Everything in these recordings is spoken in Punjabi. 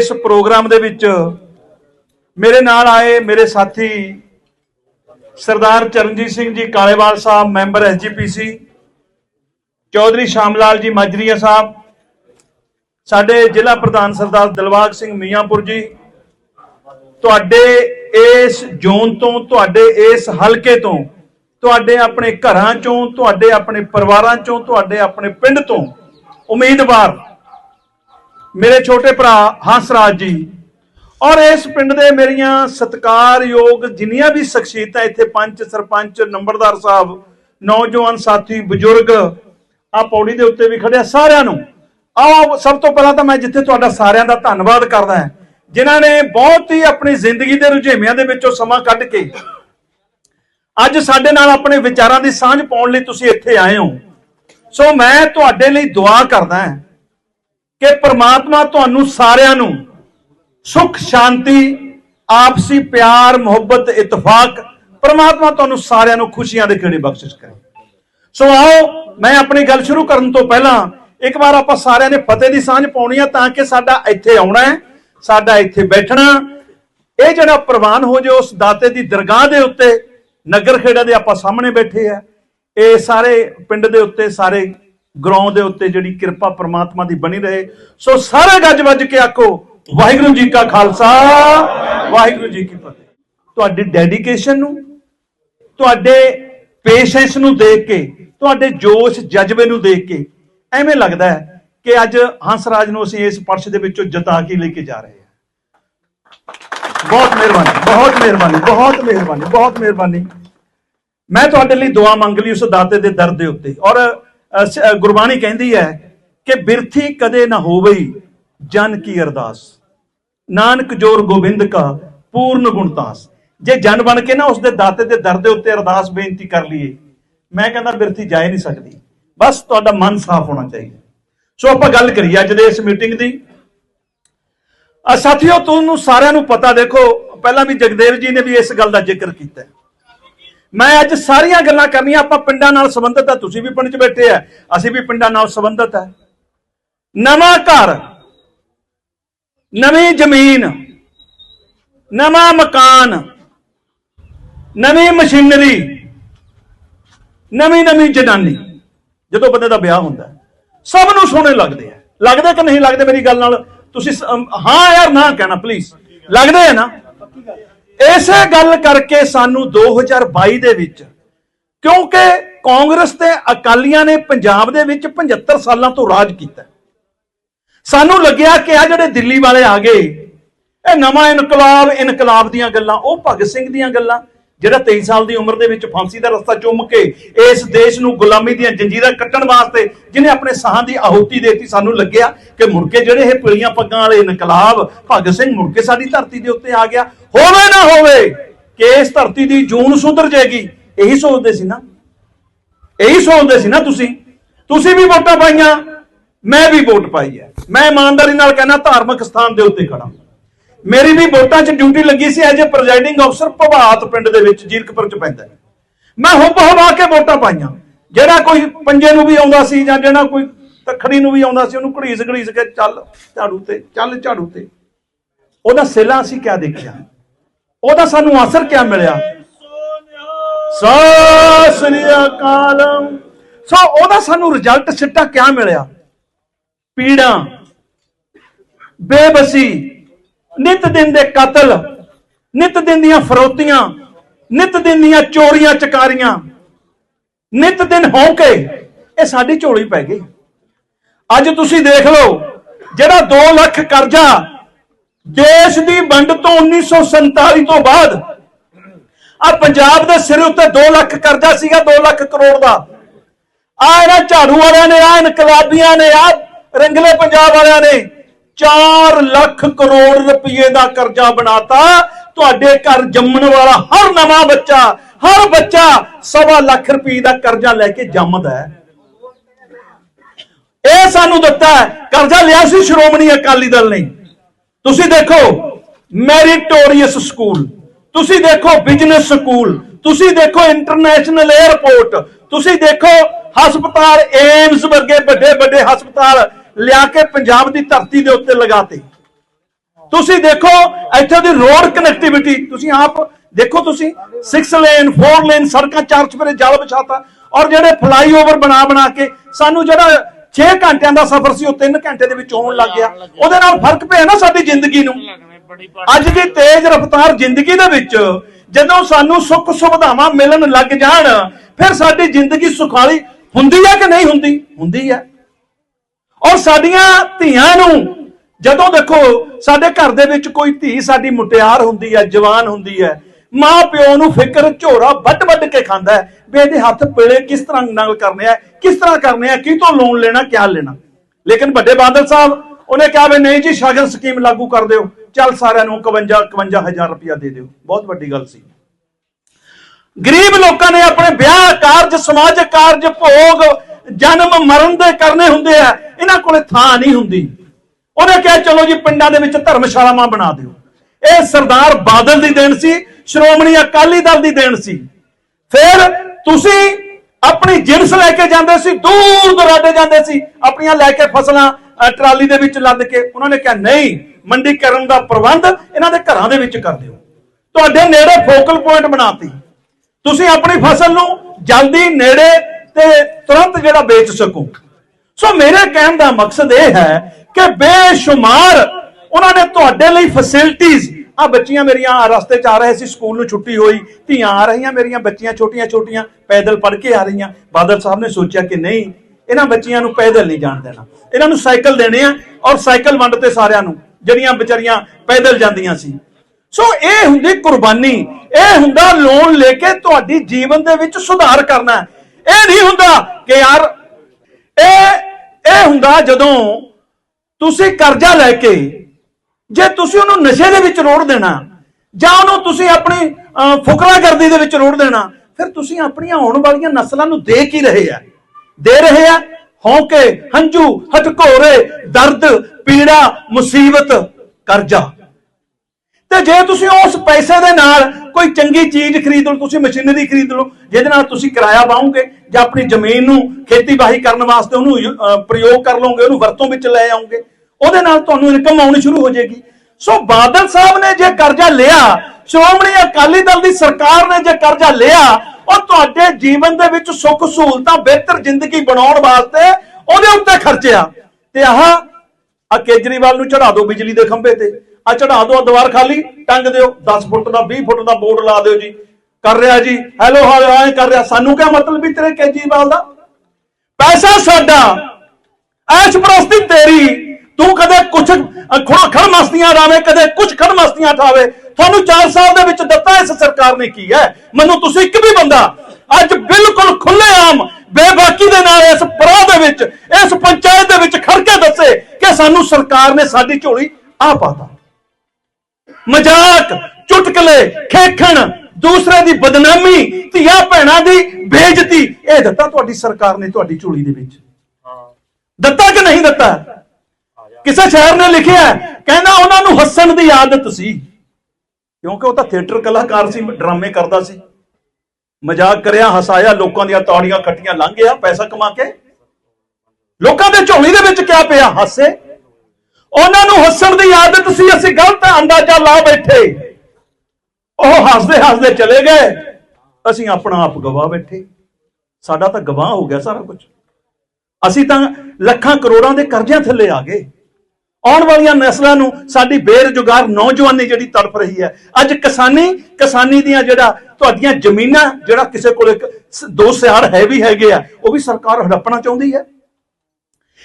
ਇਸ ਪ੍ਰੋਗਰਾਮ ਦੇ ਵਿੱਚ ਮੇਰੇ ਨਾਲ ਆਏ ਮੇਰੇ ਸਾਥੀ ਸਰਦਾਰ ਚਰਨਜੀਤ ਸਿੰਘ ਜੀ ਕਾਲੇਵਾਲ ਸਾਹਿਬ, ਮੈਂਬਰ ਐਸਜੀਪੀਸੀ ਚੌਧਰੀ ਸ਼ਾਮਲਾਲ ਜੀ ਮਾਜਰੀਆ ਸਾਹਿਬ, ਸਾਡੇ ਜ਼ਿਲ੍ਹਾ ਪ੍ਰਧਾਨ ਸਰਦਾਰ ਦਿਲਬਾਗ ਸਿੰਘ ਮੀਆਂਪੁਰ ਜੀ, ਤੁਹਾਡੇ ਇਸ ਜ਼ੋਨ ਤੋਂ, ਤੁਹਾਡੇ ਇਸ ਹਲਕੇ ਤੋਂ, ਤੁਹਾਡੇ ਆਪਣੇ ਘਰਾਂ ਚੋਂ, ਤੁਹਾਡੇ ਆਪਣੇ ਪਰਿਵਾਰਾਂ ਚੋਂ, ਤੁਹਾਡੇ ਆਪਣੇ ਪਿੰਡ ਤੋਂ ਉਮੀਦਵਾਰ ਮੇਰੇ ਛੋਟੇ ਭਰਾ ਹੰਸਰਾਜ ਜੀ, ਔਰ ਇਸ ਪਿੰਡ ਦੇ ਮੇਰੀਆਂ ਸਤਿਕਾਰਯੋਗ ਜਿੰਨੀਆਂ ਵੀ ਸ਼ਖਸੀਅਤਾਂ ਇੱਥੇ ਪੰਚ, ਸਰਪੰਚ, ਨੰਬਰਦਾਰ ਸਾਹਿਬ, ਨੌਜਵਾਨ ਸਾਥੀ, ਬਜ਼ੁਰਗ ਆ ਪੌੜੀ ਦੇ ਉੱਤੇ ਵੀ ਖੜਿਆ ਸਾਰਿਆਂ ਨੂੰ। ਆਓ, ਸਭ ਤੋਂ ਪਹਿਲਾਂ ਤਾਂ ਮੈਂ ਜਿੱਥੇ ਤੁਹਾਡਾ ਸਾਰਿਆਂ ਦਾ ਧੰਨਵਾਦ ਕਰਦਾ ਹਾਂ, ਜਿਨ੍ਹਾਂ ਨੇ ਬਹੁਤ ਹੀ ਆਪਣੀ ਜ਼ਿੰਦਗੀ ਦੇ ਰੁਝੇਵਿਆਂ ਦੇ ਵਿੱਚੋਂ ਸਮਾਂ ਕੱਢ ਕੇ ਅੱਜ ਸਾਡੇ ਨਾਲ ਆਪਣੇ ਵਿਚਾਰਾਂ ਦੀ ਸਾਂਝ ਪਾਉਣ ਲਈ ਤੁਸੀਂ ਇੱਥੇ ਆਏ ਹੋ। ਸੋ ਮੈਂ ਤੁਹਾਡੇ ਲਈ ਦੁਆ ਕਰਦਾ ਹਾਂ ਕਿ ਪ੍ਰਮਾਤਮਾ ਤੁਹਾਨੂੰ ਸਾਰਿਆਂ ਨੂੰ ਸੁਖ, ਸ਼ਾਂਤੀ, ਆਪਸੀ ਪਿਆਰ, ਮੁਹੱਬਤ, ਇਤਫਾਕ, ਪ੍ਰਮਾਤਮਾ ਤੁਹਾਨੂੰ ਸਾਰਿਆਂ ਨੂੰ ਖੁਸ਼ੀਆਂ ਦੇ ਖੇੜੇ ਬਖਸ਼ਿਸ਼ ਕਰੇ। ਸੋ ਆਓ, ਮੈਂ ਆਪਣੀ ਗੱਲ ਸ਼ੁਰੂ ਕਰਨ ਤੋਂ ਪਹਿਲਾਂ ਇੱਕ ਵਾਰ ਆਪਾਂ ਸਾਰਿਆਂ ਨੇ ਫਤਿਹ ਦੀ ਸਾਂਝ ਪਾਉਣੀ ਆ ਤਾਂ ਕਿ ਸਾਡਾ ਇੱਥੇ ਆਉਣਾ ਹੈ, ਸਾਡਾ ਇੱਥੇ ਬੈਠਣਾ। ਇਹ ਜਿਹੜਾ ਪ੍ਰਵਾਨ ਹੋ ਜੇ ਉਸ ਦਾਤੇ ਦੀ ਦਰਗਾਹ ਦੇ ਉੱਤੇ, ਨਗਰ ਖੇੜਾ ਦੇ ਆਪਾਂ ਸਾਹਮਣੇ ਬੈਠੇ ਆ। ਇਹ ਸਾਰੇ ਪਿੰਡ ਦੇ ਉੱਤੇ ਸਾਰੇ ਗਰਾਉਂ ਦੇ ਉੱਤੇ ਜਿਹੜੀ ਕਿਰਪਾ ਪ੍ਰਮਾਤਮਾ ਦੀ ਬਣੀ ਰਹੇ। ਸੋ ਸਾਰੇ ਗੱਜ ਵੱਜ ਕੇ ਆਖੋ, ਵਾਹਿਗੁਰੂ ਜੀ ਕਾ ਖਾਲਸਾ, ਵਾਹਿਗੁਰੂ ਜੀ ਕੀ ਫਤਿਹ। ਤੁਹਾਡੀ ਡੈਡੀਕੇਸ਼ਨ ਨੂੰ, ਤੁਹਾਡੇ ਪੇਸ਼ੈਂਸ ਨੂੰ ਦੇਖ ਕੇ, ਤੁਹਾਡੇ ਜੋਸ਼, ਜਜ਼ਬੇ ਨੂੰ ਦੇਖ ਕੇ ਐਵੇਂ ਲੱਗਦਾ ਹੈ ਕਿ ਅੱਜ ਹੰਸਰਾਜ ਨੂੰ ਅਸੀਂ ਇਸ ਪਰਸ਼ ਦੇ ਵਿੱਚੋਂ ਜਿਤਾ ਕੇ ਲੈ ਕੇ ਜਾ ਰਹੇ ਹਾਂ। ਬਹੁਤ ਮਿਹਰਬਾਨੀ ਬਹੁਤ ਮਿਹਰਬਾਨੀ ਬਹੁਤ ਮਿਹਰਬਾਨੀ ਬਹੁਤ ਮਿਹਰਬਾਨੀ। ਮੈਂ ਤੁਹਾਡੇ ਲਈ ਦੁਆ ਮੰਗ ਲਈ ਉਸ ਦਾਤੇ ਦੇ ਦਰ ਦੇ ਉੱਤੇ ਔਰ ਗੁਰਬਾਣੀ ਕਹਿੰਦੀ ਹੈ ਕਿ ਬਿਰਥੀ ਕਦੇ ਨਾ ਹੋਵੇ ਜਨ ਕੀ ਅਰਦਾਸ। ਨਾਨਕ ਜੋਰ ਗੋਬਿੰਦ ਕਾ ਪੂਰਨ ਗੁਣਤਾਸ ਜੇ ਜਨ ਬਣ ਕੇ ਨਾ ਉਸ ਦੇ ਦਾਤੇ ਦੇ ਦਰ ਦੇ ਉੱਤੇ ਅਰਦਾਸ ਬੇਨਤੀ ਕਰ ਲਈਏ, ਮੈਂ ਕਹਿੰਦਾ ਬਿਰਥੀ ਜਾ ਨਹੀਂ ਸਕਦੀ। ਬਸ ਤੁਹਾਡਾ ਮਨ ਸਾਫ਼ ਹੋਣਾ ਚਾਹੀਦਾ। ਸੋ ਆਪਾਂ ਗੱਲ ਕਰੀਏ ਅੱਜ ਦੇ ਇਸ ਮੀਟਿੰਗ ਦੀ। ਸਾਥੀਓ, ਤੁਹਾਨੂੰ ਸਾਰਿਆਂ ਨੂੰ ਪਤਾ ਦੇਖੋ, ਪਹਿਲਾਂ ਵੀ ਜਗਦੇਵ ਜੀ ਨੇ ਵੀ ਇਸ ਗੱਲ ਦਾ ਜ਼ਿਕਰ ਕੀਤਾ ਮੈਂ ਅੱਜ ਸਾਰੀਆਂ ਗੱਲਾਂ ਕਰਨੀਆਂ, ਆਪਾਂ ਪਿੰਡਾਂ ਨਾਲ ਸੰਬੰਧਿਤ ਆ, ਤੁਸੀਂ ਵੀ ਪਿੰਡ 'ਚ ਬੈਠੇ ਆ, ਅਸੀਂ ਵੀ ਪਿੰਡਾਂ ਨਾਲ ਸੰਬੰਧਿਤ ਆ। ਨਵਾਂ ਘਰ, ਨਵੀਂ ਜ਼ਮੀਨ, ਨਵਾਂ ਮਕਾਨ, ਨਵੀਂ ਮਸ਼ੀਨਰੀ, ਨਵੀਂ ਨਵੀਂ ਜਨਾਨੀ, ਜਦੋਂ ਬੰਦੇ ਦਾ ਵਿਆਹ ਹੁੰਦਾ ਸਭ ਨੂੰ ਸੋਹਣੇ ਲੱਗਦੇ ਆ। ਲੱਗਦੇ ਕਿ ਨਹੀਂ ਲੱਗਦੇ ਮੇਰੀ ਗੱਲ ਨਾਲ? ਤੁਸੀਂ ਹਾਂ ਯਾਰ, ਨਾ ਕਹਿਣਾ ਪਲੀਜ਼ ਲੱਗਦੇ ਆ ਨਾ? ਇਸੇ ਗੱਲ ਕਰਕੇ ਸਾਨੂੰ 2022 ਦੇ ਵਿੱਚ, ਕਿਉਂਕਿ ਕਾਂਗਰਸ ਤੇ ਅਕਾਲੀਆਂ ਨੇ ਪੰਜਾਬ ਦੇ ਵਿੱਚ 75 ਸਾਲਾਂ ਤੋਂ ਰਾਜ ਕੀਤਾ। ਸਾਨੂੰ ਲੱਗਿਆ ਕਿ ਆ ਜਿਹੜੇ ਦਿੱਲੀ ਵਾਲੇ ਆ ਗਏ, ਇਹ ਨਵਾਂ ਇਨਕਲਾਬ ਇਨਕਲਾਬ ਦੀਆਂ ਗੱਲਾਂ, ਉਹ ਭਗਤ ਸਿੰਘ ਦੀਆਂ ਗੱਲਾਂ ਜਿਹੜਾ 23 ਸਾਲ ਦੀ ਉਮਰ ਦੇ ਵਿੱਚ ਫਾਂਸੀ ਦਾ ਰਸਤਾ ਚੁੰਮ ਕੇ ਇਸ ਦੇਸ਼ ਨੂੰ ਗੁਲਾਮੀ ਦੀਆਂ ਜੰਜੀਰਾਂ ਕੱਟਣ ਵਾਸਤੇ ਜਿਹਨੇ ਆਪਣੇ ਸਾਹਾਂ ਦੀ ਆਹੂਤੀ ਦੇਤੀ, ਸਾਨੂੰ ਲੱਗਿਆ ਕਿ ਮੁੜ ਕੇ ਜਿਹੜੇ ਇਹ ਪੀਲੀਆਂ ਪੱਗਾਂ ਵਾਲੇ ਇਨਕਲਾਬ, ਭਗਤ ਸਿੰਘ ਮੁੜ ਕੇ ਸਾਡੀ ਧਰਤੀ ਦੇ ਉੱਤੇ ਆ ਗਿਆ। ਹੋਵੇ ਨਾ ਹੋਵੇ, ਕਿ ਇਸ ਧਰਤੀ ਦੀ ਜੂਨ ਸੁਧਰ ਜਾਏਗੀ। ਇਹੀ ਸੋਚਦੇ ਸੀ ਨਾ। ਇਹੀ ਸੋਚਦੇ ਸੀ ਨਾ ਤੁਸੀਂ। ਤੁਸੀਂ ਵੀ ਵੋਟਾਂ ਪਾਈਆਂ, ਮੈਂ ਵੀ ਵੋਟ ਪਾਈ ਹੈ। ਮੈਂ ਇਮਾਨਦਾਰੀ ਨਾਲ ਕਹਿੰਦਾ ਧਾਰਮਿਕ ਸਥਾਨ ਦੇ ਉੱਤੇ ਖੜਾ ਮੇਰੀ ਵੀ ਵੋਟਾਂ 'ਚ ਡਿਊਟੀ ਲੱਗੀ ਸੀ ਐਜ ਅ ਪ੍ਰੈਜ਼ਾਈਡਿੰਗ ਅਫਸਰ ਭਵਾਤ ਪਿੰਡ ਦੇ ਵਿੱਚ, ਜੀਰਕਪੁਰ 'ਚ ਪੈਂਦਾ ਮੈਂ ਹੁੱਬ ਹਵਾ ਕੇ ਵੋਟਾਂ ਪਾਈਆਂ। ਜਿਹੜਾ ਕੋਈ ਪੰਜੇ ਨੂੰ ਵੀ ਆਉਂਦਾ ਸੀ ਜਾਂ ਜਿਹੜਾ ਕੋਈ ਤਖੜੀ ਨੂੰ ਵੀ ਆਉਂਦਾ ਸੀ, ਉਹਨੂੰ ਘੜੀਸ ਘੜੀਸ ਕੇ ਚੱਲ ਝਾੜੂ ਤੇ, ਚੱਲ ਝਾੜੂ ਤੇ। ਉਹਦਾ ਸਿਲਾ ਅਸੀਂ ਕਿਆ ਦੇਖਿਆ? ਉਹਦਾ ਸਾਨੂੰ ਅਸਰ ਕਿਆ ਮਿਲਿਆ? ਸਤਿ ਸ੍ਰੀ ਅਕਾਲ। ਸੋ ਉਹਦਾ ਸਾਨੂੰ ਰਿਜ਼ਲਟ ਸਿੱਟਾ ਕਿਆ ਮਿਲਿਆ? ਪੀੜਾਂ, ਬੇਬਸੀ ਨਿਤ ਦਿਨ ਦੇ ਕਤਲ, ਨਿਤ ਦਿਨ ਦੀਆਂ ਫਰੋਤੀਆਂ, ਨਿਤ ਦਿਨ ਦੀਆਂ ਚੋਰੀਆਂ, ਚਕਾਰੀਆਂ। ਨਿਤ ਦਿਨ ਹੌਕੇ ਇਹ ਸਾਡੀ ਝੋਲੀ ਪੈ ਗਈ। ਅੱਜ ਤੁਸੀਂ ਦੇਖ ਲਓ, ਜਿਹੜਾ 2 ਲੱਖ ਕਰਜ਼ਾ ਦੇਸ਼ ਦੀ ਵੰਡ ਤੋਂ 1947 ਤੋਂ ਬਾਅਦ, ਆ ਪੰਜਾਬ ਦੇ ਸਿਰ ਉੱਤੇ 2 ਲੱਖ ਕਰਜ਼ਾ ਸੀਗਾ 2 ਲੱਖ ਕਰੋੜ ਦਾ। ਆ ਇਹਨਾਂ ਝਾੜੂ ਵਾਲਿਆਂ ਨੇ, ਆ ਇਨਕਲਾਬੀਆਂ ਨੇ, ਆ ਰੰਗਲੇ ਪੰਜਾਬ ਵਾਲਿਆਂ ਨੇ 4 ਲੱਖ ਕਰੋੜ ਰੁਪਏ ਦਾ ਕਰਜ਼ਾ ਬਣਾਤਾ। ਤੁਹਾਡੇ ਘਰ ਜੰਮਣ ਵਾਲਾ ਹਰ ਨਵਾਂ ਬੱਚਾ, ਹਰ ਬੱਚਾ ਸਵਾ ਲੱਖ ਰੁਪਏ ਦਾ ਕਰਜ਼ਾ ਲੈ ਕੇ ਜੰਮਦਾ ਹੈ। ਇਹ ਸਾਨੂੰ ਦਿੱਤਾ ਕਰਜ਼ਾ ਲਿਆ ਸੀ ਸ਼੍ਰੋਮਣੀ ਅਕਾਲੀ ਦਲ ਨੇ। ਤੁਸੀਂ ਦੇਖੋ ਮੈਰੀਟੋਰੀਅਸ ਸਕੂਲ ਤੁਸੀਂ ਦੇਖੋ ਬਿਜ਼ਨਸ ਸਕੂਲ ਤੁਸੀਂ ਦੇਖੋ ਇੰਟਰਨੈਸ਼ਨਲ 에ਅਰਪੋਰਟ ਤੁਸੀਂ ਦੇਖੋ ਹਸਪਤਾਲ ਏਮਸ ਵਰਗੇ ਵੱਡੇ ਵੱਡੇ ਹਸਪਤਾਲ ਲਿਆ ਕੇ ਪੰਜਾਬ ਦੀ ਧਰਤੀ ਦੇ ਉੱਤੇ ਲਗਾਤੇ। ਤੁਸੀਂ ਦੇਖੋ ਇੱਥੇ ਦੀ ਰੋਡ ਕਨੈਕਟੀਵਿਟੀ ਤੁਸੀਂ ਆਪ ਦੇਖੋ ਤੁਸੀਂ 6 ਲੇਨ 4 ਲੇਨ ਸੜਕਾਂ ਚਾਰ ਚਪਰੇ ਜਲ ਵਿਛਾਤਾ। ਔਰ ਜਿਹੜੇ ਫਲਾਈਓਵਰ ਬਣਾ ਬਣਾ ਕੇ ਸਾਨੂੰ ਜਿਹੜਾ 6 ਘੰਟਿਆਂ ਦਾ ਸਫ਼ਰ ਸੀ ਉਹ 3 ਘੰਟੇ ਦੇ ਵਿੱਚ ਹੋਣ ਲੱਗ ਗਿਆ। ਉਹਦੇ ਨਾਲ ਫ਼ਰਕ ਪਿਆ ਨਾ ਸਾਡੀ ਜ਼ਿੰਦਗੀ ਨੂੰ। ਅੱਜ ਦੀ ਤੇਜ਼ ਰਫ਼ਤਾਰ ਜ਼ਿੰਦਗੀ ਦੇ ਵਿੱਚ ਜਦੋਂ ਸਾਨੂੰ ਸੁੱਖ ਸੁਵਿਧਾਵਾਂ ਮਿਲਣ ਲੱਗ ਜਾਣ ਫਿਰ ਸਾਡੀ ਜ਼ਿੰਦਗੀ ਸੁਖਾਲੀ ਹੁੰਦੀ ਹੈ ਕਿ ਨਹੀਂ ਹੁੰਦੀ? ਹੁੰਦੀ ਹੈ ਔਰ ਸਾਡੀਆਂ ਧੀਆਂ ਨੂੰ, ਜਦੋਂ ਦੇਖੋ ਸਾਡੇ ਘਰ ਦੇ ਵਿੱਚ ਕੋਈ ਧੀ ਸਾਡੀ ਮੁਟਿਆਰ ਹੁੰਦੀ ਹੈ, ਜਵਾਨ ਹੁੰਦੀ ਹੈ ਮਾਂ ਪਿਓ ਨੂੰ ਫਿਕਰ ਝੋਰਾ ਵੱਡ ਵੱਡ ਕੇ ਖਾਂਦਾ ਹੈ, ਵੀ ਇਹਦੇ ਹੱਥ ਪੀਲੇ ਕਿਸ ਤਰ੍ਹਾਂ ਨਾਲ ਕਰਨੇ ਆ, ਕਿਸ ਤਰ੍ਹਾਂ ਕਰਨੇ ਆ, ਕਿਤੋਂ ਲੋਨ ਲੈਣਾ, ਕਿਆ ਲੈਣਾ। ਲੇਕਿਨ ਵੱਡੇ ਬਾਦਲ ਸਾਹਿਬ, ਉਹਨੇ ਕਿਹਾ ਵੀ ਨਹੀਂ ਜੀ, ਸ਼ਗਨ ਸਕੀਮ ਲਾਗੂ ਕਰ ਦਿਓ, ਚੱਲ ਸਾਰਿਆਂ ਨੂੰ 51 51000 ਰੁਪਇਆ ਦੇ ਦਿਓ। ਬਹੁਤ ਵੱਡੀ ਗੱਲ ਸੀ। ਗਰੀਬ ਲੋਕਾਂ ਨੇ ਆਪਣੇ ਵਿਆਹ ਕਾਰਜ ਸਮਾਜਿਕ ਕਾਰਜ, ਭੋਗ ਜਨਮ ਮਰਨ ਦੇ ਕਰਨੇ ਹੁੰਦੇ ਆ, ਇਹਨਾਂ ਕੋਲੇ ਥਾਂ ਨਹੀਂ ਹੁੰਦੀ। ਉਹਨੇ ਕਿਹਾ, ਚਲੋ ਜੀ, ਪਿੰਡਾਂ ਦੇ ਵਿੱਚ ਧਰਮਸ਼ਾਲਾਵਾਂ ਬਣਾ ਦਿਓ। ਇਹ ਸਰਦਾਰ ਬਾਦਲ ਦੀ ਦੇਣ ਸੀ, ਸ਼੍ਰੋਮਣੀ ਅਕਾਲੀ ਦਲ ਦੀ ਦੇਣ ਸੀ। ਫਿਰ ਤੁਸੀਂ ਆਪਣੀ ਜਿੰਸ ਲੈ ਕੇ ਜਾਂਦੇ ਸੀ, ਦੂਰ ਦਰਾਡੇ ਜਾਂਦੇ ਸੀ, ਆਪਣੀਆਂ ਲੈ ਕੇ ਫਸਲਾਂ ਟਰਾਲੀ ਦੇ ਵਿੱਚ ਲੱਦ ਕੇ। ਉਹਨਾਂ ਨੇ ਕਿਹਾ, ਨਹੀਂ, ਮੰਡੀਕਰਨ ਦਾ ਪ੍ਰਬੰਧ ਇਹਨਾਂ ਦੇ ਘਰਾਂ ਦੇ ਵਿੱਚ ਕਰ ਦਿਓ। ਤੁਹਾਡੇ ਨੇੜੇ ਫੋਕਲ ਪੁਆਇੰਟ ਬਣਾਤੀ। ਤੁਸੀਂ ਆਪਣੀ ਫਸਲ ਨੂੰ ਜਲਦੀ ਨੇੜੇ ਤੇ ਤੁਰੰਤ ਜਿਹੜਾ ਵੇਚ ਸਕੋ। ਸੋ ਮੇਰੇ ਕਹਿਣ ਦਾ ਮਕਸਦ ਇਹ ਹੈ ਕਿ ਬੇਸ਼ੁਮਾਰ ਉਹਨਾਂ ਨੇ ਤੁਹਾਡੇ ਲਈ ਫੈਸਿਲਿਟੀਆਂ ਆ ਬੱਚੀਆਂ ਮੇਰੀਆਂ ਰਸਤੇ 'ਚ ਆ ਰਹੇ ਸੀ, ਸਕੂਲ ਨੂੰ ਛੁੱਟੀ ਹੋਈ, ਧੀਆਂ ਆ ਰਹੀਆਂ ਮੇਰੀਆਂ, ਬੱਚੀਆਂ ਛੋਟੀਆਂ ਛੋਟੀਆਂ, ਪੈਦਲ ਪੜ੍ਹ ਕੇ ਆ ਰਹੀਆਂ। ਬਾਦਲ ਸਾਹਿਬ ਨੇ ਸੋਚਿਆ ਕਿ ਨਹੀਂ, ਇਹਨਾਂ ਬੱਚੀਆਂ ਨੂੰ ਪੈਦਲ ਨਹੀਂ ਜਾਣ ਦੇਣਾ। ਇਹਨਾਂ ਨੂੰ ਸਾਈਕਲ ਦੇਣੇ ਆ ਔਰ ਸਾਈਕਲ ਵੰਡ ਤੇ ਸਾਰਿਆਂ ਨੂੰ, ਜਿਹੜੀਆਂ ਵਿਚਾਰੀਆਂ ਪੈਦਲ ਜਾਂਦੀਆਂ ਸੀ। ਸੋ ਇਹ ਹੁੰਦੀ ਕੁਰਬਾਨੀ, ਇਹ ਹੁੰਦਾ ਲੋਨ ਲੈ ਕੇ ਤੁਹਾਡੀ ਜੀਵਨ ਦੇ ਵਿੱਚ ਸੁਧਾਰ ਕਰਨਾ। ਇਹ ਨਹੀਂ ਹੁੰਦਾ ਕਿ ਯਾਰ ਇਹ ਇਹ ਹੁੰਦਾ ਜਦੋਂ ਤੁਸੀਂ ਕਰਜ਼ਾ ਲੈ ਕੇ ਜੇ ਤੁਸੀਂ ਉਹਨੂੰ ਨਸ਼ੇ ਦੇ ਵਿੱਚ ਰੋੜ ਦੇਣਾ ਜਾਂ ਉਹਨੂੰ ਤੁਸੀਂ ਆਪਣੀ ਅਹ, ਫੁਕਰਾਗਰਦੀ ਦੇ ਵਿੱਚ ਰੋੜ ਦੇਣਾ ਫਿਰ ਤੁਸੀਂ ਆਪਣੀਆਂ ਆਉਣ ਵਾਲੀਆਂ ਨਸਲਾਂ ਨੂੰ ਦੇ ਕੀ ਰਹੇ ਆ? ਦੇ ਰਹੇ ਆ ਹੌਂਕੇ ਹੰਝੂ ਹਟਕੋਰੇ ਦਰਦ ਪੀੜਾ ਮੁਸੀਬਤ ਕਰਜ਼ਾ। ਤੇ ਜੇ ਤੁਸੀਂ ਉਸ ਪੈਸੇ ਦੇ ਨਾਲ ਕੋਈ ਚੰਗੀ ਚੀਜ਼ ਖਰੀਦ ਲਓ, ਤੁਸੀਂ ਮਸ਼ੀਨਰੀ ਖਰੀਦ ਲਓ, ਜਿਹਦੇ ਨਾਲ ਤੁਸੀਂ ਕਿਰਾਇਆ ਪਾਉਂਗੇ ਜਾਂ ਆਪਣੀ ਜ਼ਮੀਨ ਨੂੰ ਖੇਤੀਬਾੜੀ ਕਰਨ ਵਾਸਤੇ ਉਹਨੂੰ ਪ੍ਰਯੋਗ ਕਰ ਲਓਗੇ, ਉਹਨੂੰ ਵਰਤੋਂ ਵਿੱਚ ਲੈ ਆਉਂਗੇ ਉਹਦੇ ਨਾਲ ਤੁਹਾਨੂੰ ਇਨਕਮ ਆਉਣੀ ਸ਼ੁਰੂ ਹੋ ਜਾਏਗੀ। ਸੋ ਬਾਦਲ ਸਾਹਿਬ ਨੇ ਜੇ ਕਰਜ਼ਾ ਲਿਆ, ਸ਼੍ਰੋਮਣੀ ਅਕਾਲੀ ਦਲ ਦੀ ਸਰਕਾਰ ਨੇ ਜੇ ਕਰਜ਼ਾ ਲਿਆ, ਉਹ ਤੁਹਾਡੇ ਜੀਵਨ ਦੇ ਵਿੱਚ ਸੁੱਖ ਸਹੂਲਤਾਂ ਬਿਹਤਰ ਜ਼ਿੰਦਗੀ ਬਣਾਉਣ ਵਾਸਤੇ ਉਹਦੇ ਉੱਤੇ ਖਰਚਿਆ। ਤੇ ਆਹ ਆ ਕੇਜਰੀਵਾਲ ਨੂੰ ਚੜਾ ਦਿਓ ਬਿਜਲੀ ਦੇ ਖੰਭੇ ਤੇ। ਆ ਚੜਾ ਦਿਓ ਆਹ ਦੀਵਾਰ ਖਾਲੀ, ਟੰਗ ਦਿਓ 10 ਫੁੱਟ ਦਾ 20 ਫੁੱਟ ਦਾ ਬੋਰਡ ਲਾ ਦਿਓ ਜੀ। ਕਰ ਰਿਹਾ ਜੀ ਹੈਲੋ ਹਾਲੋ ਐ ਕਰ ਰਿਹਾ। ਸਾਨੂੰ ਕਿਆ ਮਤਲਬ ਵੀ ਤੇਰੇ ਕੇਜਰੀਵਾਲ ਦਾ? ਪੈਸਾ ਸਾਡਾ, ਐਸ਼ ਪ੍ਰਸਤੀ ਤੇਰੀ। ਤੂੰ ਕਦੇ ਕੁਛ ਖੜਾ ਖੜ ਮਸਤੀਆਂ ਰਾਵੇਂ, ਕਦੇ ਕੁਛ ਖੜ ਮਸਤੀਆਂ ਠਾਵੇ। ਤੁਹਾਨੂੰ 4 ਸਾਲ ਦੇ ਵਿੱਚ ਦਿੱਤਾ ਇਸ ਸਰਕਾਰ ਨੇ ਕੀ ਹੈ? ਮੈਨੂੰ ਤੁਸੀਂ ਇੱਕ ਵੀ ਬੰਦਾ ਅੱਜ ਬਿਲਕੁਲ ਖੁੱਲੇ ਆਮ ਬੇਬਾਕੀ ਦੇ ਨਾਲ ਇਸ ਪਰਾਹ ਦੇ ਵਿੱਚ, ਇਸ ਪੰਚਾਇਤ ਦੇ ਵਿੱਚ ਖੜ ਕੇ ਦੱਸੇ ਕਿ ਸਾਨੂੰ ਸਰਕਾਰ ਨੇ ਸਾਡੀ ਝੋਲੀ ਆ ਪਾਤਾ ਮਜ਼ਾਕ ਚੁਟਕਲੇ ਖੇਖਣ ਦੂਸਰੇ ਦੀ ਬਦਨਾਮੀ ਧੀਆ ਭੈਣਾਂ ਦੀ ਬੇਇੱਜ਼ਤੀ ਇਹ ਦਿੱਤਾ ਤੁਹਾਡੀ ਸਰਕਾਰ ਨੇ ਤੁਹਾਡੀ ਝੋਲੀ ਦੇ ਵਿੱਚ। ਦਿੱਤਾ ਕਿ ਨਹੀਂ ਦਿੱਤਾ? ਕਿਸੇ ਸ਼ਾਇਰ ਨੇ ਲਿਖਿਆ ਕਹਿੰਦਾ ਉਹਨਾਂ ਨੂੰ ਹੱਸਣ ਦੀ ਆਦਤ ਸੀ। ਕਿਉਂਕਿ ਉਹ ਤਾਂ ਥੀਏਟਰ ਕਲਾਕਾਰ ਸੀ ਡਰਾਮੇ ਕਰਦਾ ਸੀ। ਮਜ਼ਾਕ ਕਰਿਆ ਹਸਾਇਆ ਲੋਕਾਂ ਦੀਆਂ ਤਾੜੀਆਂ ਖੱਟੀਆਂ ਲੰਘ ਗਿਆ ਪੈਸਾ ਕਮਾ ਕੇ। ਲੋਕਾਂ ਦੇ ਝੋਲੀ ਦੇ ਵਿੱਚ ਕਿਆ ਪਿਆ? ਹਾਸੇ। ਉਹਨਾਂ ਨੂੰ ਹੱਸਣ ਦੀ ਆਦਤ ਸੀ, ਅਸੀਂ ਗਲਤ ਅੰਦਾਜ਼ਾ ਲਾ ਬੈਠੇ। ਉਹ ਹੱਸਦੇ ਹੱਸਦੇ ਚਲੇ ਗਏ। ਅਸੀਂ ਆਪਣਾ ਆਪ ਗਵਾ ਬੈਠੇ। ਸਾਡਾ ਤਾਂ ਗਵਾਹ ਹੋ ਗਿਆ ਸਾਰਾ ਕੁਝ। ਅਸੀਂ ਤਾਂ ਲੱਖਾਂ ਕਰੋੜਾਂ ਦੇ ਕਰਜ਼ਿਆਂ ਥੱਲੇ ਆ ਗਏ। ਆਉਣ ਵਾਲੀਆਂ ਨਸਲਾਂ ਨੂੰ ਸਾਡੀ ਬੇਰੁਜ਼ਗਾਰ ਨੌਜਵਾਨੀ ਜਿਹੜੀ ਤੜਫ ਰਹੀ ਹੈ। ਅੱਜ ਕਿਸਾਨੀ ਕਿਸਾਨੀ ਦੀਆਂ ਜਿਹੜਾ ਤੁਹਾਡੀਆਂ ਜ਼ਮੀਨਾਂ, ਜਿਹੜਾ ਕਿਸੇ ਕੋਲ ਇੱਕ ਦੋ ਸਿਆੜ ਹੈ ਵੀ ਹੈਗੇ ਆ, ਉਹ ਵੀ ਸਰਕਾਰ ਹੜੱਪਣਾ ਚਾਹੁੰਦੀ ਹੈ।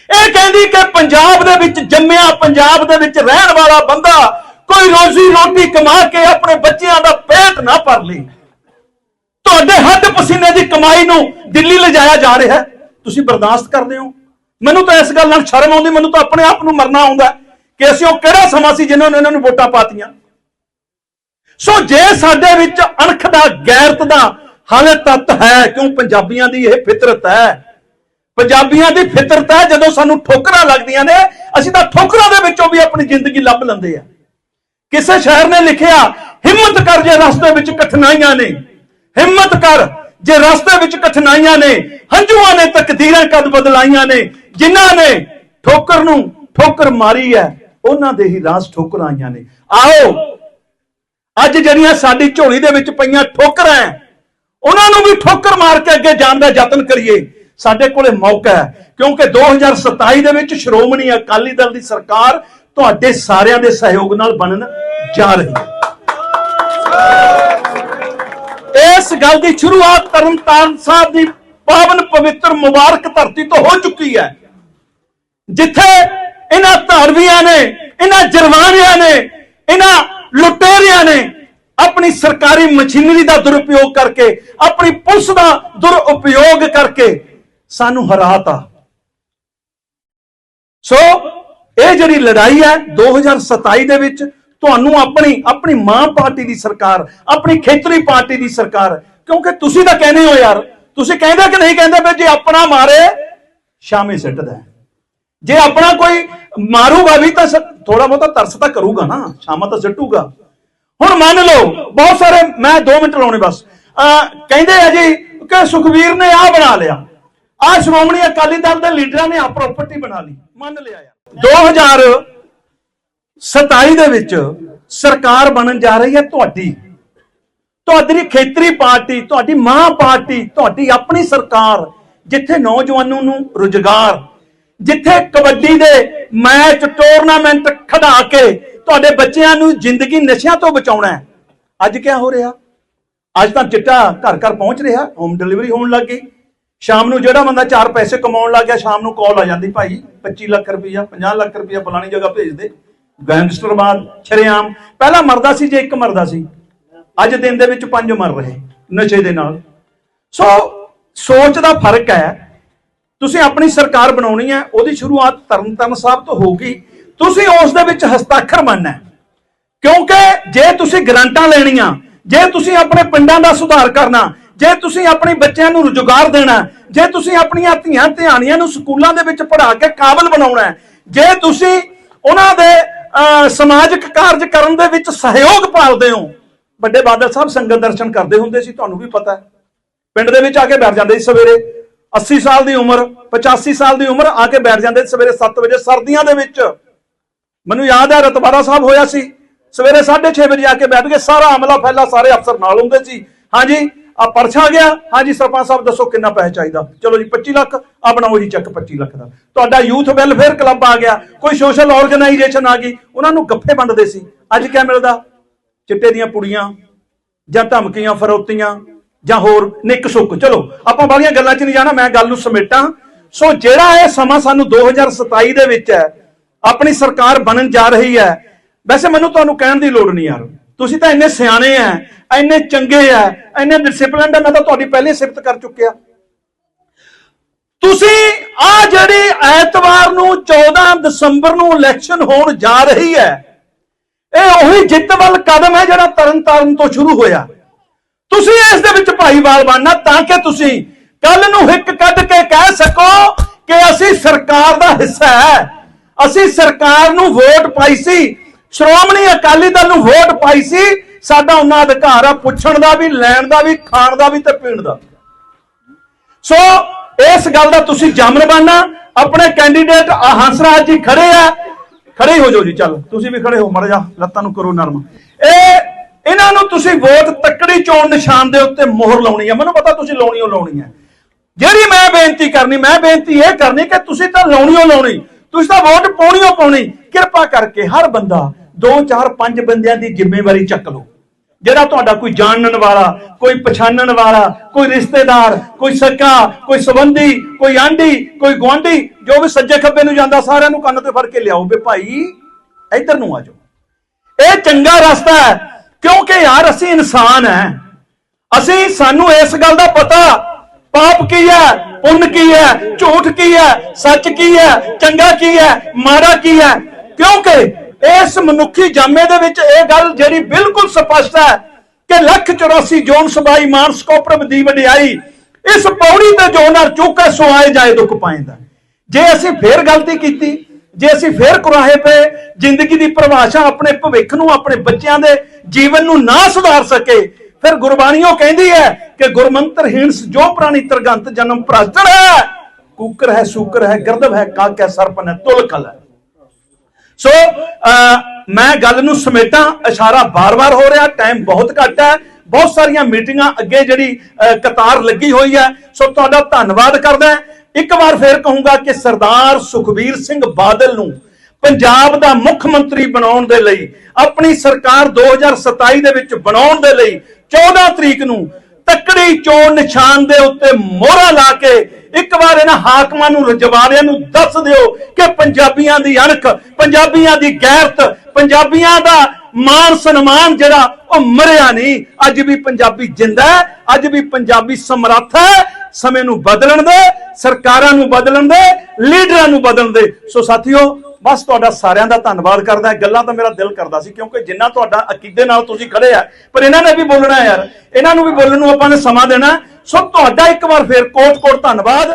ਇਹ ਕਹਿੰਦੀ ਕਿ ਪੰਜਾਬ ਦੇ ਵਿੱਚ ਜੰਮਿਆ ਪੰਜਾਬ ਦੇ ਵਿੱਚ ਰਹਿਣ ਵਾਲਾ ਬੰਦਾ ਕੋਈ ਰੋਜ਼ੀ ਰੋਟੀ ਕਮਾ ਕੇ ਆਪਣੇ ਬੱਚਿਆਂ ਦਾ ਪੇਟ ਨਾ ਭਰ ਲੇ। ਤੁਹਾਡੇ ਹੱਡ ਪਸੀਨੇ ਦੀ ਕਮਾਈ ਨੂੰ ਦਿੱਲੀ ਲਿਜਾਇਆ ਜਾ ਰਿਹਾ ਤੁਸੀਂ ਬਰਦਾਸ਼ਤ ਕਰਦੇ ਹੋ। ਮੈਨੂੰ ਤਾਂ ਇਸ ਗੱਲ ਨਾਲ ਸ਼ਰਮ ਆਉਂਦੀ, ਮੈਨੂੰ ਤਾਂ ਆਪਣੇ ਆਪ ਨੂੰ ਮਰਨਾ ਆਉਂਦਾ ਕਿ ਅਸੀਂ ਉਹ ਕਿਹੜਾ ਸਮਾਂ ਸੀ ਜਿਨ੍ਹਾਂ ਨੇ ਇਹਨਾਂ ਨੂੰ ਵੋਟਾਂ ਪਾਤੀਆਂ। ਸੋ ਜੇ ਸਾਡੇ ਵਿੱਚ ਅਣਖ ਦਾ ਗੈਰਤ ਦਾ ਹਾਲੇ ਤੱਤ ਹੈ, ਕਿਉਂ ਪੰਜਾਬੀਆਂ ਦੀ ਇਹ ਫਿਤਰਤ ਹੈ ਪੰਜਾਬੀਆਂ ਦੀ ਫਿਤਰਤ ਹੈ ਜਦੋਂ ਸਾਨੂੰ ਠੋਕਰਾਂ ਲੱਗਦੀਆਂ ਨੇ ਅਸੀਂ ਤਾਂ ਠੋਕਰਾਂ ਦੇ ਵਿੱਚੋਂ ਵੀ ਆਪਣੀ ਜ਼ਿੰਦਗੀ ਲੱਭ ਲੈਂਦੇ ਆ। ਕਿਸੇ ਸ਼ਾਇਰ ਨੇ ਲਿਖਿਆ ਹਿੰਮਤ ਕਰ ਜੇ ਰਸਤੇ ਵਿੱਚ ਕਠਿਨਾਈਆਂ ਨੇ ਹਿੰਮਤ ਕਰ ਜੇ ਰਸਤੇ ਵਿੱਚ ਕਠਿਨਾਈਆਂ ਨੇ ਹੰਝੂਆਂ ਨੇ ਤਕਦੀਰਾਂ ਕਦ ਬਦਲਾਈਆਂ ਨੇ ਜਿਨ੍ਹਾਂ ਨੇ ਠੋਕਰ ਨੂੰ ਠੋਕਰ ਮਾਰੀ ਹੈ ਉਹਨਾਂ ਦੇ ਹੀ ਰਾਸ ਠੋਕਰਾਂ ਆਈਆਂ ਨੇ। ਆਓ ਅੱਜ ਜਿਹੜੀਆਂ ਸਾਡੀ ਝੋਲੀ ਦੇ ਵਿੱਚ ਪਈਆਂ ਠੋਕਰਾਂ ਹੈ, ਉਹਨਾਂ ਨੂੰ ਵੀ ਠੋਕਰ ਮਾਰ ਕੇ ਅੱਗੇ ਜਾਣ ਦਾ ਯਤਨ ਕਰੀਏ। ਸਾਡੇ ਕੋਲੇ ਮੌਕਾ ਹੈ, ਕਿਉਂਕਿ 2027 ਦੇ ਵਿੱਚ ਸ਼੍ਰੋਮਣੀ ਅਕਾਲੀ ਦਲ ਦੀ ਸਰਕਾਰ ਤੁਹਾਡੇ ਸਾਰਿਆਂ ਦੇ ਸਹਿਯੋਗ ਨਾਲ ਬਣਨ ਜਾ ਰਹੀ ਹੈ। ਇਸ ਗੱਲ ਦੀ ਸ਼ੁਰੂਆਤ ਤਰਨਤਾਰਨ ਸਾਹਿਬ ਦੀ ਪਾਵਨ ਪਵਿੱਤਰ ਮੁਬਾਰਕ ਧਰਤੀ ਤੋਂ ਹੋ ਚੁੱਕੀ ਹੈ। ਜਿੱਥੇ ਇਹਨਾਂ ਧਾਰਵੀਆਂ ਨੇ, ਇਹਨਾਂ ਜਰਵਾਨਿਆਂ ਨੇ, ਇਹਨਾਂ ਲੁਟੇਰਿਆਂ ਨੇ ਆਪਣੀ ਸਰਕਾਰੀ ਮਸ਼ੀਨਰੀ ਦਾ ਦੁਰਉਪਯੋਗ ਕਰਕੇ, ਆਪਣੀ ਪੁਲਿਸ ਦਾ ਦੁਰਉਪਯੋਗ ਕਰਕੇ ਸਾਨੂੰ ਹਰਾਤਾ। ਸੋ ਇਹ ਜਿਹੜੀ ਲੜਾਈ ਹੈ 2027 ਦੇ ਵਿੱਚ ਤੁਹਾਨੂੰ ਆਪਣੀ ਆਪਣੀ ਮਾਂ ਪਾਰਟੀ ਦੀ ਸਰਕਾਰ, ਆਪਣੀ ਖੇਤਰੀ ਪਾਰਟੀ ਦੀ ਸਰਕਾਰ, ਕਿਉਂਕਿ ਤੁਸੀਂ ਤਾਂ ਕਹਿੰਦੇ ਹੋ ਯਾਰ, ਤੁਸੀਂ ਕਹਿੰਦੇ ਕਿ ਨਹੀਂ ਕਹਿੰਦੇ ਵੀ ਜੇ ਆਪਣਾ ਮਾਰੇ, ਸ਼ਾਮੇ ਸਿੱਟਦਾ ਜੇ ਆਪਣਾ ਕੋਈ ਮਾਰੂਗਾ ਵੀ ਤਾਂ ਥੋੜਾ ਬਹੁਤਾ ਤਰਸ ਤਾਂ ਕਰੂਗਾ ਨਾ, ਸ਼ਾਮਾ ਤਾਂ ਸਿੱਟੂਗਾ। ਹੁਣ ਮੰਨ ਲਓ, ਬਹੁਤ ਸਾਰੇ, ਮੈਂ 2 ਮਿੰਟ ਲਾਉਣੇ ਬਸ। ਅਹ, ਕਹਿੰਦੇ ਆ ਜੀ ਕਿ ਸੁਖਵੀਰ ਨੇ ਆ ਬਣਾ ਲਿਆ। ਆ ਸ਼੍ਰੋਮਣੀ ਅਕਾਲੀ ਦਲ ਦੇ ਲੀਡਰਾਂ ਨੇ ਆ ਪ੍ਰਾਪਰਟੀ ਬਣਾ ਲਈ। ਮੰਨ ਲਿਆ ਯਾਰ। 2027 ਦੇ ਵਿੱਚ ਸਰਕਾਰ ਬਣਨ ਜਾ ਰਹੀ ਹੈ ਤੁਹਾਡੀ। ਤੁਹਾਡੀ ਖੇਤਰੀ ਪਾਰਟੀ, ਤੁਹਾਡੀ ਮਾਂ ਪਾਰਟੀ, ਤੁਹਾਡੀ ਆਪਣੀ ਸਰਕਾਰ, ਜਿੱਥੇ ਨੌਜਵਾਨਾਂ ਨੂੰ ਰੁਜ਼ਗਾਰ, ਜਿੱਥੇ ਕਬੱਡੀ ਦੇ ਮੈਚ ਟੂਰਨਾਮੈਂਟ ਖੜਾ ਕੇ ਤੁਹਾਡੇ ਬੱਚਿਆਂ ਨੂੰ ਜ਼ਿੰਦਗੀ ਨਸ਼ਿਆਂ ਤੋਂ ਬਚਾਉਣਾ ਹੈ। ਅੱਜ ਕੀ ਹੋ ਰਿਹਾ? ਅੱਜ ਤਾਂ ਚਿੱਟਾ ਘਰ ਘਰ ਪਹੁੰਚ ਰਿਹਾ ਹੋਮ ਡਿਲੀਵਰੀ ਹੋਣ ਲੱਗ ਗਈ। ਸ਼ਾਮ ਨੂੰ ਜਿਹੜਾ ਬੰਦਾ ਚਾਰ ਪੈਸੇ ਕਮਾਉਣ ਲੱਗ ਗਿਆ, ਸ਼ਾਮ ਨੂੰ ਕਾਲ ਆ ਜਾਂਦੀ ਭਾਈ 25 ਲੱਖ ਰੁਪਈਆ 50 ਲੱਖ ਰੁਪਈਆ ਫਲਾਣੀ ਜਗ੍ਹਾ ਭੇਜ ਦੇ। ਗੈਂਗਸਟਰਵਾਦ ਸ਼ਰੇਆਮ ਪਹਿਲਾਂ ਮਰਦਾ ਸੀ, ਜੇ ਇੱਕ ਮਰਦਾ ਸੀ। ਅੱਜ ਦਿਨ ਦੇ ਵਿੱਚ ਪੰਜ ਮਰ ਰਹੇ, ਨਸ਼ੇ ਦੇ ਨਾਲ। ਸੋ ਸੋਚ ਦਾ ਫ਼ਰਕ ਹੈ। ਤੁਸੀਂ ਆਪਣੀ ਸਰਕਾਰ ਬਣਾਉਣੀ ਹੈ, ਉਹਦੀ ਸ਼ੁਰੂਆਤ ਤਰਨਤਾਰਨ ਸਾਹਿਬ ਤੋਂ ਹੋਊਗੀ। ਤੁਸੀਂ ਉਸ ਦੇ ਵਿੱਚ ਹਸਤਾਖਰ ਬਣਨਾ ਕਿਉਂਕਿ ਜੇ ਤੁਸੀਂ ਗਰੰਟਾਂ ਲੈਣੀਆਂ, ਜੇ ਤੁਸੀਂ ਆਪਣੇ ਪਿੰਡਾਂ ਦਾ ਸੁਧਾਰ ਕਰਨਾ ਜੇ ਤੁਸੀਂ ਆਪਣੇ ਬੱਚਿਆਂ ਨੂੰ ਰੁਜ਼ਗਾਰ ਦੇਣਾ ਜੇ ਤੁਸੀਂ ਆਪਣੀਆਂ ਧੀਆਂ ਧਿਆਣੀਆਂ ਨੂੰ ਸਕੂਲਾਂ ਦੇ ਵਿੱਚ ਪੜ੍ਹਾ ਕੇ ਕਾਬਲ ਬਣਾਉਣਾ ਜੇ ਤੁਸੀਂ ਉਹਨਾਂ ਦੇ ਅਹ, ਸਮਾਜਿਕ ਕਾਰਜ ਕਰਨ ਦੇ ਵਿੱਚ ਸਹਿਯੋਗ ਪਾਲਦੇ ਹੋ ਵੱਡੇ ਬਾਦਲ ਸਾਹਿਬ ਸੰਗਤ ਦਰਸ਼ਨ ਕਰਦੇ ਹੁੰਦੇ ਸੀ ਤੁਹਾਨੂੰ ਵੀ ਪਤਾ ਪਿੰਡ ਦੇ ਵਿੱਚ ਆ ਕੇ ਬੈਠ ਜਾਂਦੇ ਸੀ ਸਵੇਰੇ 80 ਸਾਲ ਦੀ ਉਮਰ 85 ਸਾਲ ਦੀ ਉਮਰ ਆ ਕੇ ਬੈਠ ਜਾਂਦੇ ਸਵੇਰੇ 7 ਵਜੇ ਸਰਦੀਆਂ ਦੇ ਵਿੱਚ। ਮੈਨੂੰ ਯਾਦ ਹੈ ਰਤਬਾਰਾ ਸਾਹਿਬ ਹੋਇਆ ਸੀ ਸਵੇਰੇ 6:30 ਵਜੇ ਆ ਕੇ ਬੈਠ ਗਏ ਸਾਰਾ ਅਮਲਾ ਫੈਲਾ ਸਾਰੇ ਅਫਸਰ ਨਾਲ ਹੁੰਦੇ ਸੀ। ਹਾਂਜੀ ਆ ਪਰਸ ਆ ਗਿਆ। ਹਾਂਜੀ, ਸਰਪੰਚ ਸਾਹਿਬ, ਦੱਸੋ ਕਿੰਨਾ ਪੈਸਾ ਚਾਹੀਦਾ? ਚਲੋ ਜੀ 25 ਲੱਖ। ਆ ਬਣਾਓ ਜੀ ਚੈੱਕ 25 ਲੱਖ ਦਾ। ਤੁਹਾਡਾ ਯੂਥ ਵੈਲਫੇਅਰ ਕਲੱਬ ਆ ਗਿਆ। ਕੋਈ ਸੋਸ਼ਲ ਆਰਗੇਨਾਈਜੇਸ਼ਨ ਆ ਗਈ। ਉਹਨਾਂ ਨੂੰ ਗੱਫੇ ਵੰਡਦੇ ਸੀ। ਅੱਜ ਕਿਆ ਮਿਲਦਾ? ਚਿੱਟੇ ਦੀਆਂ ਪੁੜੀਆਂ, ਜਾਂ ਧਮਕੀਆਂ, ਫਰੋਤੀਆਂ, ਜਾਂ ਹੋਰ ਨਿੱਕ ਸੁੱਕ। ਚਲੋ, ਆਪਾਂ ਬਾਲੀਆਂ ਗੱਲਾਂ 'ਚ ਨਹੀਂ ਜਾਣਾ, ਮੈਂ ਗੱਲ ਨੂੰ ਸਮੇਟਾਂ। ਸੋ ਜਿਹੜਾ ਇਹ ਸਮਾਂ ਸਾਨੂੰ 2027 ਦੇ ਵਿੱਚ ਹੈ, ਆਪਣੀ ਸਰਕਾਰ ਬਣਨ ਜਾ ਰਹੀ ਹੈ, ਵੈਸੇ ਮੈਨੂੰ ਤੁਹਾਨੂੰ ਕਹਿਣ ਦੀ ਲੋੜ ਨਹੀਂ ਯਾਰ। ਤੁਸੀਂ ਤਾਂ ਇੰਨੇ ਸਿਆਣੇ ਆ ਇੰਨੇ ਚੰਗੇ ਆ ਇੰਨੇ ਡਿਸਪਲਿਨਡ ਆ ਮੈਂ ਤਾਂ ਤੁਹਾਡੀ ਪਹਿਲੇ ਸਿਫਤ ਕਰ ਚੁੱਕਿਆ। ਤੁਸੀਂ ਆ ਜਿਹੜੀ ਐਤਵਾਰ ਨੂੰ 14 ਦਸੰਬਰ ਨੂੰ ਇਲੈਕਸ਼ਨ ਹੋਣ ਜਾ ਰਹੀ ਹੈ ਇਹ ਉਹੀ ਜਿੱਤ ਵੱਲ ਕਦਮ ਹੈ ਜਿਹੜਾ ਤਰਨ ਤਾਰਨ ਤੋਂ ਸ਼ੁਰੂ ਹੋਇਆ। ਤੁਸੀਂ ਇਸ ਦੇ ਵਿੱਚ ਭਾਈਵਾਲ ਬਣਨਾ ਤਾਂ ਕਿ ਤੁਸੀਂ ਕੱਲ ਨੂੰ ਹਿੱਕ ਕੱਢ ਕੇ ਕਹਿ ਸਕੋ ਕਿ ਅਸੀਂ ਸਰਕਾਰ ਦਾ ਹਿੱਸਾ ਹੈ ਅਸੀਂ ਸਰਕਾਰ ਨੂੰ ਵੋਟ ਪਾਈ ਸੀ ਸ਼੍ਰੋਮਣੀ ਅਕਾਲੀ ਦਲ ਨੂੰ ਵੋਟ ਪਾਈ ਸੀ। ਸਾਡਾ ਉਹਨਾਂ ਅਧਿਕਾਰ ਆ ਪੁੱਛਣ ਦਾ ਵੀ, ਲੈਣ ਦਾ ਵੀ, ਖਾਣ ਦਾ ਵੀ ਤੇ ਪੀਣ ਦਾ ਸੋ, ਇਸ ਗੱਲ ਦਾ ਤੁਸੀਂ ਜਾਮਨ ਬਣਨਾ ਆਪਣੇ ਕੈਂਡੀਡੇਟ ਆ ਹੰਸਰਾਜ ਜੀ ਖੜੇ ਆ। ਖੜੇ ਹੋ ਜਾਓ ਜੀ, ਚੱਲ। ਤੁਸੀਂ ਵੀ ਖੜੇ ਹੋ ਮਰ ਜਾ ਲੱਤਾਂ ਨੂੰ ਕਰੋ ਨਰਮ। ਇਹ, ਇਹਨਾਂ ਨੂੰ ਤੁਸੀਂ ਵੋਟ ਤੱਕੜੀ ਚੋਣ ਨਿਸ਼ਾਨ ਦੇ ਉੱਤੇ ਮੋਹਰ ਲਾਉਣੀ ਹੈ ਮੈਨੂੰ ਪਤਾ ਤੁਸੀਂ ਲਾਉਣੀ ਓ ਲਾਉਣੀ ਹੈ ਜਿਹੜੀ ਮੈਂ ਬੇਨਤੀ ਕਰਨੀ, ਮੈਂ ਬੇਨਤੀ ਇਹ ਕਰਨੀ ਕਿ ਤੁਸੀਂ ਤਾਂ ਲਾਉਣੀ ਓ ਲਾਉਣੀ। ਤੁਸੀਂ ਤਾਂ ਵੋਟ ਪਾਉਣੀ ਹੋ ਪਾਉਣੀ। ਕਿਰਪਾ ਕਰਕੇ ਹਰ ਬੰਦਾ 2 4 5 ਬੰਦਿਆਂ ਦੀ ਜ਼ਿੰਮੇਵਾਰੀ ਚੱਕ ਲਓ। ਜਿਹੜਾ ਤੁਹਾਡਾ ਕੋਈ ਜਾਣਨ ਵਾਲਾ, ਕੋਈ ਪਛਾਣਨ ਵਾਲਾ, ਕੋਈ ਰਿਸ਼ਤੇਦਾਰ, ਕੋਈ ਸਕਾ, ਕੋਈ ਸਬੰਧੀ, ਕੋਈ ਆਂਢੀ, ਕੋਈ ਗੁਆਂਢੀ, ਜੋ ਵੀ ਸੱਜੇ ਖੱਬੇ ਨੂੰ ਜਾਂਦਾ, ਸਾਰਿਆਂ ਨੂੰ ਕੰਨ ਤੇ ਫੜ ਕੇ ਲਿਆਓ ਵੀ ਭਾਈ, ਇੱਧਰ ਨੂੰ ਆ ਜਾਓ। ਇਹ ਚੰਗਾ ਰਸਤਾ ਹੈ, ਕਿਉਂਕਿ ਯਾਰ ਅਸੀਂ ਇਨਸਾਨ ਹੈ। ਅਸੀਂ, ਸਾਨੂੰ ਇਸ ਗੱਲ ਦਾ ਪਤਾ, ਪਾਪ ਕੀ ਹੈ, ਪੁੰਨ ਕੀ ਹੈ, ਝੂਠ ਕੀ ਹੈ, ਸੱਚ ਕੀ ਹੈ, ਚੰਗਾ ਕੀ ਹੈ, ਮਾੜਾ ਕੀ ਹੈ। ਕਿਉਂਕਿ ਇਸ ਮਨੁੱਖੀ ਜਾਮੇ ਦੇ ਵਿੱਚ ਇਹ ਗੱਲ ਜਿਹੜੀ ਬਿਲਕੁਲ ਸਪਸ਼ਟ ਹੈ ਕਿ ਲੱਖ 84 ਜੋਨ ਸਬਾਈ ਮਾਨਸ ਕੋਪਰਮ ਦੀ ਵਡਿਆਈ ਇਸ ਪੌੜੀ ਤੇ ਜੋ ਨਰ ਚੁੱਕੇ ਸੋ ਆਏ ਜਾਏ ਦੁੱਖ ਪਾਇੰਦਾ ਜੇ ਅਸੀਂ ਫੇਰ ਗਲਤੀ ਕੀਤੀ, ਜੇ ਅਸੀਂ ਫੇਰ ਕੁਰਾਹੇ ਪਏ, ਜ਼ਿੰਦਗੀ ਦੀ ਪਰਿਭਾਸ਼ਾ ਆਪਣੇ ਭਵਿੱਖ ਨੂੰ, ਆਪਣੇ ਬੱਚਿਆਂ ਦੇ ਜੀਵਨ ਨੂੰ ਨਾ ਸੁਧਾਰ ਸਕੇ, ਫਿਰ ਗੁਰਬਾਣੀਓ ਕਹਿੰਦੀ ਹੈ ਕਿ ਗੁਰਮੰਤਰਹੀਣ ਜੋ ਪ੍ਰਾਣੀ ਤਰਗੰਤ ਜਨਮ ਭ੍ਰਸ਼ਟਣ ਹੈ, ਕੂਕਰ ਹੈ, ਸੂਕਰ ਹੈ, ਗਰਦਵ ਹੈ, ਕਾਕ ਹੈ ਸਰਪਨ ਹੈ, ਤੁਲਕਲ ਹੈ। ਸੋ ਅਹ, ਮੈਂ ਗੱਲ ਨੂੰ ਸਮੇਟਾਂ ਇਸ਼ਾਰਾ ਬਾਰ-ਬਾਰ ਹੋ ਰਿਹਾ ਟਾਈਮ ਬਹੁਤ ਘੱਟ ਹੈ। ਬਹੁਤ ਸਾਰੀਆਂ ਮੀਟਿੰਗਾਂ ਅੱਗੇ ਜਿਹੜੀ ਕਤਾਰ ਲੱਗੀ ਹੋਈ ਹੈ। ਸੋ ਤੁਹਾਡਾ ਧੰਨਵਾਦ ਕਰਦਾ ਇੱਕ ਵਾਰ ਫੇਰ ਕਹੂੰਗਾ ਕਿ ਸਰਦਾਰ ਸੁਖਬੀਰ ਸਿੰਘ ਬਾਦਲ ਨੂੰ ਪੰਜਾਬ ਦਾ ਮੁੱਖ ਮੰਤਰੀ ਬਣਾਉਣ ਦੇ ਲਈ ਆਪਣੀ ਸਰਕਾਰ 2027 ਦੇ ਵਿੱਚ ਬਣਾਉਣ ਦੇ ਲਈ 14 ਤਰੀਕ ਨੂੰ ਤੱਕੜੀ ਚੋਣ ਨਿਸ਼ਾਨ ਦੇ ਉੱਤੇ ਮੋਹਰਾ ਲਾ ਕੇ ਇੱਕ ਵਾਰ ਇਹਨਾਂ ਹਾਕਮਾਂ ਨੂੰ ਰਜਵਾੜਿਆਂ ਨੂੰ ਦੱਸ ਦਿਓ ਕਿ ਪੰਜਾਬੀਆਂ ਦੀ ਅਣਖ, ਪੰਜਾਬੀਆਂ ਦੀ ਗੈਰਤ, ਪੰਜਾਬੀਆਂ ਦਾ ਮਾਨ ਸਨਮਾਨ ਜਿਹੜਾ, ਉਹ ਮਰਿਆ ਨਹੀਂ। ਅੱਜ ਵੀ ਪੰਜਾਬੀ ਜਿੰਦਾ ਹੈ, ਅੱਜ ਵੀ ਪੰਜਾਬੀ ਸਮਰੱਥ ਹੈ। ਸਮੇਂ ਨੂੰ ਬਦਲਣ ਦੇ, ਸਰਕਾਰਾਂ ਨੂੰ ਬਦਲਣ ਦੇ, ਲੀਡਰਾਂ ਨੂੰ ਬਦਲਣ ਦੇ। ਸੋ ਸਾਥੀਓ, ਬਸ ਤੁਹਾਡਾ ਸਾਰਿਆਂ ਦਾ ਧੰਨਵਾਦ ਕਰਦਾ ਗੱਲਾਂ ਤਾਂ ਮੇਰਾ ਦਿਲ ਕਰਦਾ ਸੀ, ਕਿਉਂਕਿ ਜਿੰਨਾ ਤੁਹਾਡਾ ਅਕੀਦੇ ਨਾਲ ਤੁਸੀਂ ਖੜੇ ਆ, ਪਰ ਇਹਨਾਂ ਨੇ ਵੀ ਬੋਲਣਾ ਯਾਰ। ਇਹਨਾਂ ਨੂੰ ਵੀ ਬੋਲਣ ਨੂੰ ਆਪਾਂ ਨੇ ਸਮਾਂ ਦੇਣਾ। ਸੋ ਤੁਹਾਡਾ ਇੱਕ ਵਾਰ ਫੇਰ ਕੋਟ ਕੋਟ ਧੰਨਵਾਦ।